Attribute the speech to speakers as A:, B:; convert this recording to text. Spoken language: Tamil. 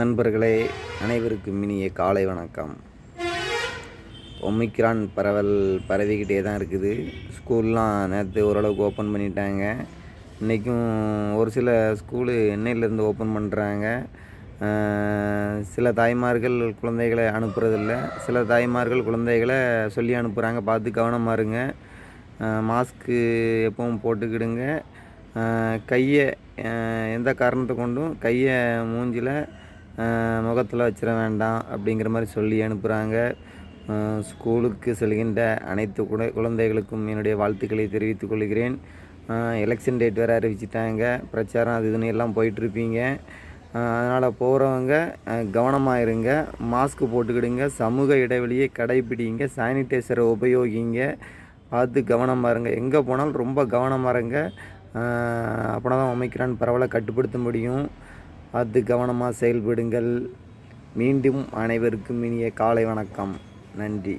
A: நண்பர்களே அனைவருக்கும் இனிய காலை வணக்கம். ஒமிக்ரான் பரவல் பரவிக்கிட்டே தான் இருக்குது. ஸ்கூல்லாம் நேற்று ஓரளவுக்கு ஓப்பன் பண்ணிட்டாங்க. இன்றைக்கும் ஒரு சில ஸ்கூலு எண்ணெயிலேருந்து ஓப்பன் பண்ணுறாங்க சில தாய்மார்கள் குழந்தைகளை அனுப்புறதில்ல. சில தாய்மார்கள் குழந்தைகளை சொல்லி அனுப்புகிறாங்க பார்த்து கவனமாக இருங்க. மாஸ்க்கு எப்பவும் போட்டுக்கிடுங்க. கையை எந்த காரணத்தை கொண்டும் கையை மூஞ்சில் முகத்தில் வச்சிட வேண்டாம் அப்படிங்கிற மாதிரி சொல்லி அனுப்புகிறாங்க ஸ்கூலுக்கு செல்கின்ற அனைத்து குட குழந்தைகளுக்கும் என்னுடைய வாழ்த்துக்களை தெரிவித்துக் கொள்கிறேன். எலெக்ஷன் டேட் வேறு அறிவிச்சிட்டாங்க. பிரச்சாரம் அது இதுன்னு எல்லாம் போயிட்டுருப்பீங்க. அதனால் போகிறவங்க கவனமாக இருங்க. மாஸ்க் போட்டுக்கிடுங்க. சமூக இடைவெளியை கடைபிடிங்க. சானிடைசரை உபயோகிங்க. பார்த்து கவனமாக இருங்க. எங்கே போனாலும் ரொம்ப கவனமாக இருங்க. அப்படின்னா தான் அமைக்கிறான்னு பரவாயில்ல கட்டுப்படுத்த முடியும். பார்த்து கவனமாக செயல்படுங்கள். மீண்டும் அனைவருக்கும் இனிய காலை வணக்கம். நன்றி.